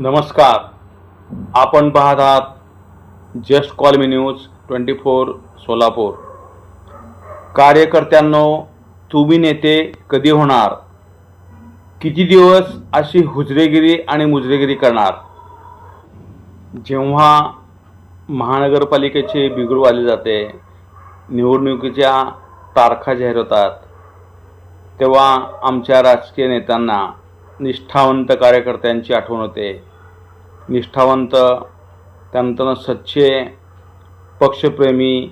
नमस्कार. आपण पाहत आहात just call me news twenty four Solapur. कार्यकर्त्यांनो तुम्ही नेते कधी होणार? किती दिवस अशी हुजरेगिरी आणि मुजरेगिरी करणार? जेव्हा महानगरपालिकेचे बिघडू आले जाते निवडणुकीच्या तारखा जाहीर होतात तेव्हा आमच्या राजकीय नेत्यांना निष्ठावंत कार्यकर्त्यांची आठवण होते. निष्ठावंत त्यानंतर सच्चे पक्षप्रेमी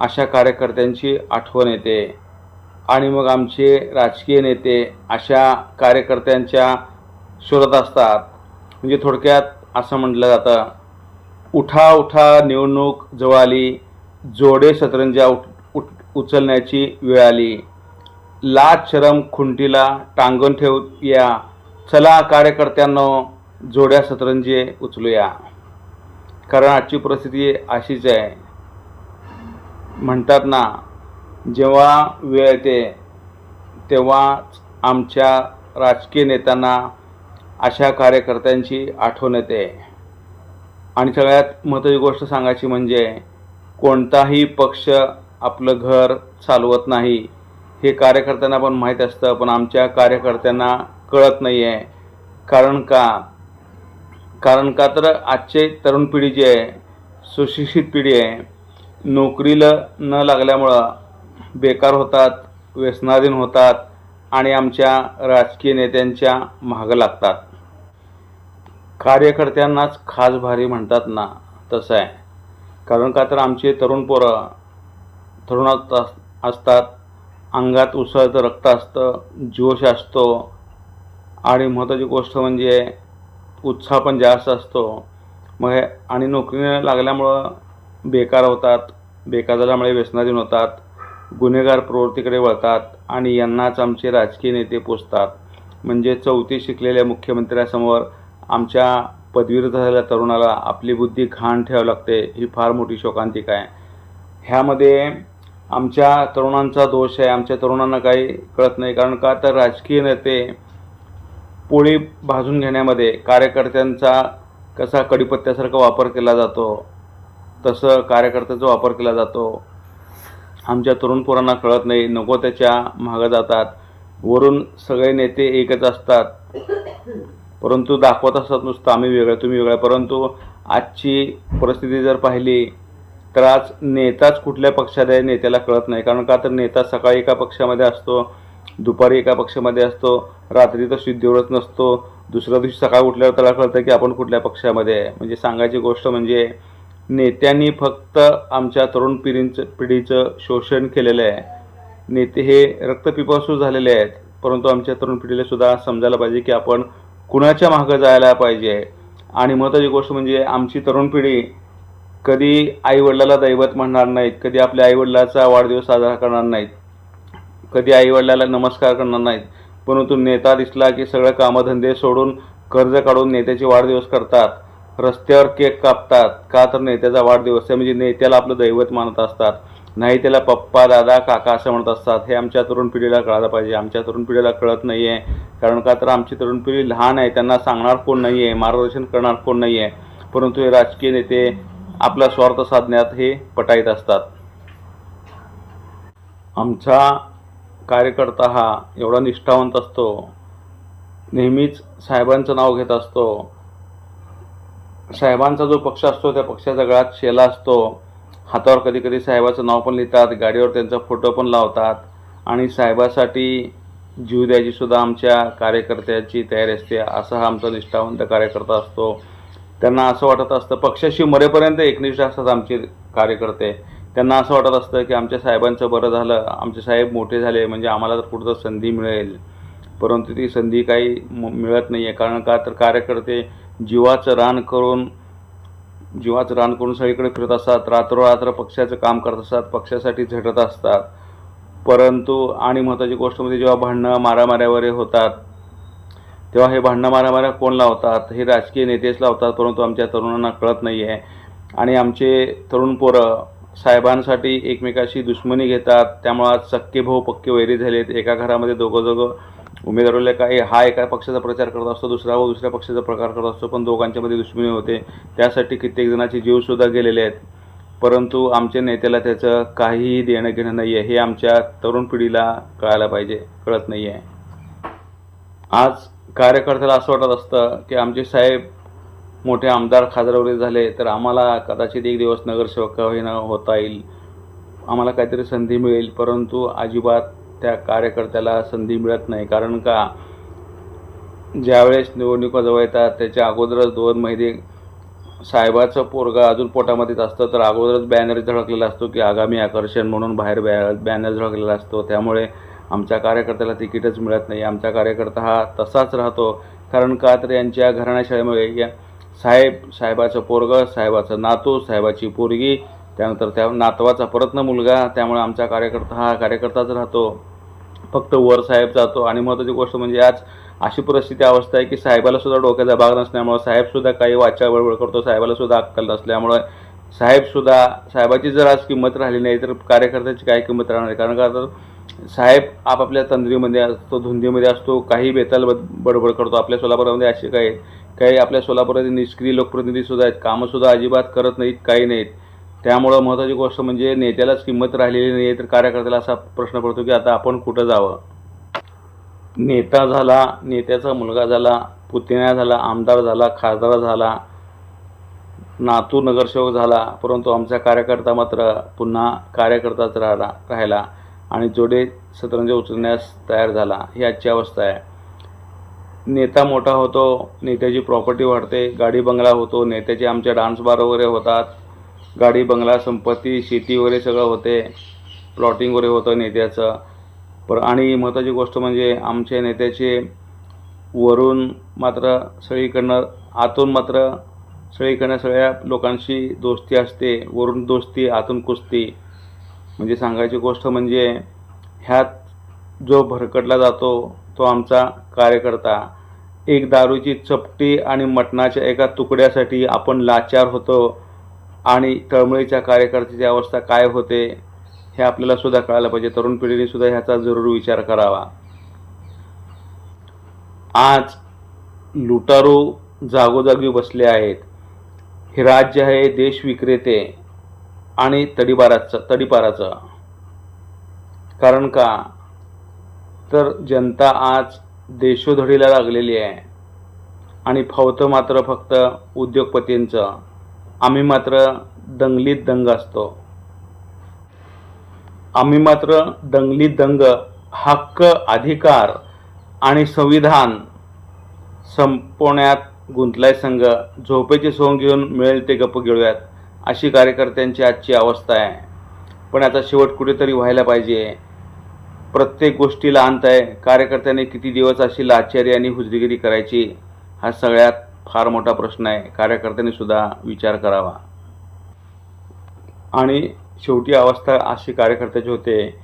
अशा कार्यकर्त्यांची आठवण येते. आणि मग आमचे राजकीय नेते अशा कार्यकर्त्यांच्या शोधात असतात. म्हणजे थोडक्यात असं म्हटलं जातं उठा उठा निवडणूक जवळ आली जोडे सतरंजा उठ उठ उचलण्याची वेळ आली. लाज शरम खुंटीला टांगून ठेवूया चला कार्यकर्त्यांनो जोड्या सतरंजे उचलूया. कारण आजची परिस्थिती अशीच आहे. म्हणतात ना जेव्हा वेळ येते तेव्हा आमच्या राजकीय नेत्यांना अशा कार्यकर्त्यांची आठवण येते. आणि सगळ्यात महत्त्वाची गोष्ट सांगायची म्हणजे कोणताही पक्ष आपलं घर चालवत नाही हे कार्यकर्त्यांना पण माहीत असतं पण आमच्या कार्यकर्त्यांना कळत नाही आहे कारण का? कारण का तर आजचे तरुण पिढी जी आहे सुशिक्षित पिढी आहे नोकरीला न लागल्यामुळं बेकार होतात व्यसनाधीन होतात आणि आमच्या राजकीय नेत्यांच्या मागं लागतात. कार्यकर्त्यांनाच खास भारी म्हणतात ना तसं आहे. कारण का तर आमचे तरुण पोरं तरुणात अस- असतात अंगात उसळतं रक्त असतं जोश असतो. आणि महत्त्वाची गोष्ट म्हणजे उत्साह पण जास्त असतो. मग हे आणि नोकरीने लागल्यामुळं बेकार होतात. बेकार झाल्यामुळे व्यसनाधीन होतात. गुन्हेगार प्रवृत्तीकडे वळतात आणि यांनाच आमचे राजकीय नेते पोचतात म्हणजे चौथी शिकलेल्या मुख्यमंत्र्यासमोर आमच्या पदवीर झालेल्या तरुणाला आपली बुद्धी घाण ठेवावी लागते. ही फार मोठी शोकांतिका आहे. ह्यामध्ये आमच्या तरुणांचा दोष आहे. आमच्या तरुणांना काही कळत नाही. कारण का? तर राजकीय नेते पोळी भाजून घेण्यामध्ये कार्यकर्त्यांचा कसा कडीपत्त्यासारखा वापर केला जातो तसं कार्यकर्त्याचा वापर केला जातो. आमच्या तरुण पोरांना कळत नाही नको त्याच्या मागं जातात. वरून सगळे नेते एकच असतात. परंतु दाखवत असतात नुसतं आम्ही वेगळं तुम्ही वेगळं. परंतु आजची परिस्थिती जर पाहिली तर आज नेताच कुठल्या पक्षात आहे नेत्याला कळत नाही. कारण का तर नेता सकाळी एका पक्षामध्ये असतो दुपारी एका पक्षामध्ये असतो रात्री तर शुद्धीवरच नसतो. दुसऱ्या दिवशी सकाळी उठल्यावर त्याला कळतं की आपण कुठल्या पक्षामध्ये आहे. म्हणजे सांगायची गोष्ट म्हणजे नेत्यांनी फक्त आमच्या तरुण पिढींचं पिढीचं शोषण केलेलं आहे. नेते हे रक्तपिपासू झालेले आहेत. परंतु आमच्या तरुण पिढीला सुद्धा समजायला पाहिजे की आपण कुणाच्या मागं जायला पाहिजे. आणि महत्त्वाची गोष्ट म्हणजे आमची तरुण पिढी कधी आईवडिलाला दैवत म्हणणार नाहीत कधी आपल्या आईवडिलाचा वाढदिवस साजरा करणार नाहीत. कधी आईवडिलाला नमस्कार करणार नाहीत. परंतु नेता दिसला की सगळं कामधंदे सोडून कर्ज काढून नेत्याचे वाढदिवस करतात. रस्त्यावर केक कापतात. का तर नेत्याचा वाढदिवस आहे म्हणजे नेत्याला आपलं दैवत मानत असतात. नाही त्याला पप्पा दादा काका असं म्हणत असतात. हे आमच्या तरुण पिढीला कळायला पाहिजे. आमच्या तरुण पिढीला कळत नाही आहे कारण का तर आमची तरुण पिढी लहान आहे त्यांना सांगणार कोण नाही आहे मार्गदर्शन करणार कोण नाही आहे परंतु हे राजकीय नेते आपला स्वार्थ साधण्यात हे पटाईत असतात. आमचा कार्यकर्ता हा एवढा निष्ठावंत असतो नेहमीच साहेबांचं नाव घेत असतो. साहेबांचा जो पक्ष असतो त्या पक्षाचा गळ्यात शेला असतो. हातावर कधी कधी साहेबाचं नाव पण लिहितात गाडीवर त्यांचा फोटो पण लावतात. आणि साहेबासाठी जीव द्यायची सुद्धा आमच्या कार्यकर्त्याची तयारी असते असा हा आमचा निष्ठावंत कार्यकर्ता असतो. त्यांना असं वाटत असतं पक्षाशी मरेपर्यंत एकनिष्ठ असतात आमचे कार्यकर्ते. त्यांना असं वाटत असतं की आमच्या साहेबांचं बरं झालं आमचे साहेब मोठे झाले म्हणजे आम्हाला तर कुठं संधी मिळेल. परंतु ती संधी काही म- मिळत नाही आहे कारण का तर कार्यकर्ते जीवाचं रान करून जीवाचं रान करून सगळीकडे फिरत असतात. रात्रोरात्र पक्षाचं काम करत असतात पक्षासाठी झटत असतात. परंतु आणि महत्त्वाची गोष्ट म्हणजे जेव्हा भांडणं मारामाऱ्या वगैरे होतात तेव्हा हे भांडणं मारामाऱ्या कोण लावतात? हे राजकीय नेतेच लावतात परंतु आमच्या तरुणांना कळत नाही आहे आणि आमचे तरुण पोरं साहेबांसाठी एकमेकाशी दुश्मनी घेतात त्यामुळे आज सक्के भाऊ पक्के वैरी झालेत. एका घरामध्ये दोघं दोघं उमेदवाराला काही हा एका पक्षाचा प्रचार करत असतो दुसरा व दुसऱ्या पक्षाचा प्रकार करत असतो पण दोघांच्यामध्ये दुश्मनी होते. त्यासाठी कित्येक जणांचे जीवसुद्धा गेलेले आहेत. परंतु आमच्या नेत्याला त्याचं काहीही देणं घेणं नाही आहे हे आमच्या तरुण पिढीला कळायला पाहिजे कळत नाही आहे आज कार्यकर्त्याला असं वाटत असतं की आमचे साहेब मोठे आमदार खासदार वगैरे झाले तर आम्हाला कदाचित एक दिवस नगरसेवक होईना होता येईल. आम्हाला काहीतरी संधी मिळेल परंतु अजिबात त्या कार्यकर्त्याला संधी मिळत नाही. कारण का? ज्यावेळेस निवडणुका जवळ येतात त्याच्या अगोदरच दोन महिने साहेबाचं पोरगा अजून पोटामध्येच असतं तर अगोदरच बॅनर झळकलेला असतो की आगामी आकर्षण म्हणून बाहेर बॅ बॅनर झळकलेला असतो. त्यामुळे आमच्या कार्यकर्त्याला तिकीटच मिळत नाही. आमचा कार्यकर्ता हा तसाच राहतो. कारण का? तर यांच्या घराण्याशाळेमुळे या साहेब साहेबाचं पोरगं साहेबाचं नातू साहेबाची पोरगी त्यानंतर त्या नातवाचा परतनं मुलगा त्यामुळे आमचा कार्यकर्ता हा कार्यकर्ताच राहतो. फक्त वर साहेब जातो. आणि महत्त्वाची गोष्ट म्हणजे आज अशी परिस्थिती अवस्था आहे की साहेबाला सुद्धा डोक्याचा भाग नसल्यामुळे साहेबसुद्धा काही वाचा बळबळ करतो साहेबाला सुद्धा अक्कल नसल्यामुळे साहेबसुद्धा साहेबाची जर आज किंमत राहिली नाही तर कार्यकर्त्याची काय किंमत राहणार कारण का तर साहेब आपापल्या तंद्रीमध्ये असतो धुंदीमध्ये असतो काही बेताल बड बडबड करतो. आपल्या सोलापुरामध्ये असे काही काही आपल्या सोलापुरातील निष्क्रिय लोकप्रतिनिधीसुद्धा आहेत. कामंसुद्धा अजिबात करत नाहीत काही नाहीत. त्यामुळं महत्त्वाची गोष्ट म्हणजे नेत्यालाच किंमत राहिलेली नाही आहे तर कार्यकर्त्याला असा प्रश्न पडतो की आता आपण कुठं जावं? नेता झाला नेत्याचा मुलगा झाला पुतण्या झाला आमदार झाला खासदार झाला नातू नगरसेवक झाला परंतु आमचा कार्यकर्ता मात्र पुन्हा कार्यकर्ताच राहिला राहिला. आणि जोडे सतरंज उचलण्यास तयार झाला. ही आजची अवस्था आहे. नेता मोठा होतो नेत्याची प्रॉपर्टी वाढते गाडी बंगला होतो नेत्याचे आमच्या डान्स बार वगैरे होतात. गाडी बंगला संपत्ती शेती वगैरे सगळं होते. प्लॉटिंग वगैरे होतं नेत्याचं. पर आणि महत्त्वाची गोष्ट म्हणजे आमच्या नेत्याचे वरून मात्र सगळीकडनं आतून मात्र सगळीकडनं सगळ्या लोकांशी दोस्ती असते. वरून दोस्ती आतून कुस्ती. म्हणजे सांगायची गोष्ट म्हणजे ह्यात जो भरकटला जातो तो आमचा कार्यकर्ता. एक दारूची चपटी आणि मटणाच्या एका तुकड्यासाठी आपण लाचार होतो आणि तळमळीच्या कार्यकर्त्याची अवस्था काय होते हे आपल्याला सुद्धा कळायला पाहिजे. तरुण पिढीने सुद्धा ह्याचा जरूर विचार करावा. आज लुटारू जागोजागी बसले आहेत. हे राज्य आहे देश विक्रेते. आणि तडीबाराचं तडीपाराचं. कारण का? तर जनता आज देशोधडीला लागलेली आहे. आणि फावतं मात्र फक्त उद्योगपतींचं. आम्ही मात्र दंगलीत दंग असतो. आम्ही मात्र दंगलीत दंग हक्क अधिकार आणि संविधान संपवण्यात गुंतलाय संघ. झोपेची सोंग घेऊन मिळेल ते गप्प गिळूयात. अशी कार्यकर्त्यांची आजची अवस्था आहे. पण आता शेवट कुठेतरी व्हायला पाहिजे. प्रत्येक गोष्टीला अंत आहे. कार्यकर्त्याने किती दिवस अशी लाचारी आणि हुजरीगिरी करायची हा सगळ्यात फार मोठा प्रश्न आहे. कार्यकर्त्यांनी सुद्धा विचार करावा. आणि शेवटी अवस्था अशी कार्यकर्त्याची होते.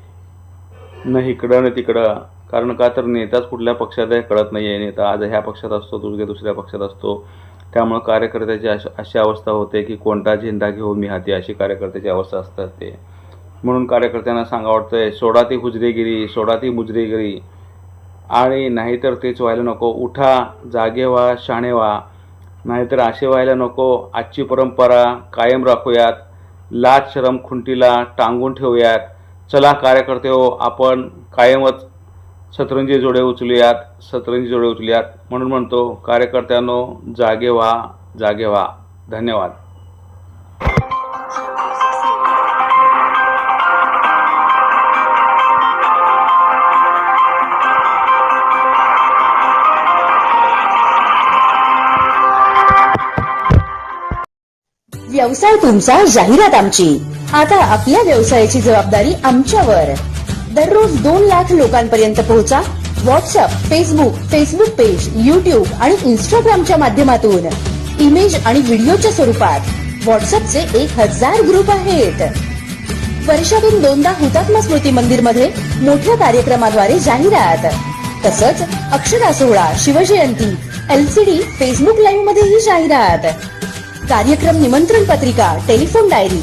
न इकडं न तिकडं. कारण का तर नेताच कुठल्या पक्षात आहे कळत नाही आहे नेता आज ह्या पक्षात असतो दुसऱ्या दुसऱ्या पक्षात असतो. त्यामुळं कार्यकर्त्याची अशी अशी अवस्था होते की कोणता झेंडा घेऊन मी हाती अशी कार्यकर्त्याची अवस्था असतात ते म्हणून कार्यकर्त्यांना सांगा वाटतंय सोडा ती हुजरेगिरी सोडा ती मुजरेगिरी. आणि नाहीतर तेच व्हायला नको उठा जागे व्हा शाणे व्हा. नाहीतर असे व्हायला नको आजची परंपरा कायम राखूयात. लाज शरम खुंटीला टांगून ठेवूयात. चला कार्यकर्ते हो आपण कायमच सतरंजी जोडे उचलूयात सतरंजी जोडे उचलूयात. म्हणून म्हणतो कार्यकर्त्यांनो जागे व्हा जागे व्हा. धन्यवाद. व्यवसाय तुमचा जाहिरात आमची. आता आपल्या व्यवसायाची जबाबदारी आमच्यावर. दररोज दोन लाख लोकांपर्यंत पोहोचा. WhatsApp Facebook Facebook page YouTube आणि इंस्टाग्रामच्या माध्यमातून. इमेज आणि व्हिडिओच्या स्वरूपात. व्हॉट्सअपचे एक हजार ग्रुप आहेत. वर्षातून दोनदा हुतात्मा स्मृती मंदिरमध्ये मोठ्या कार्यक्रमाद्वारे जाहिरात. तसंच अक्षरा सोहळा शिवजयंती एलसीडी फेसबुक लाईव्ह मध्येही जाहिरात. कार्यक्रम निमंत्रण पत्रिका टेलिफोन डायरी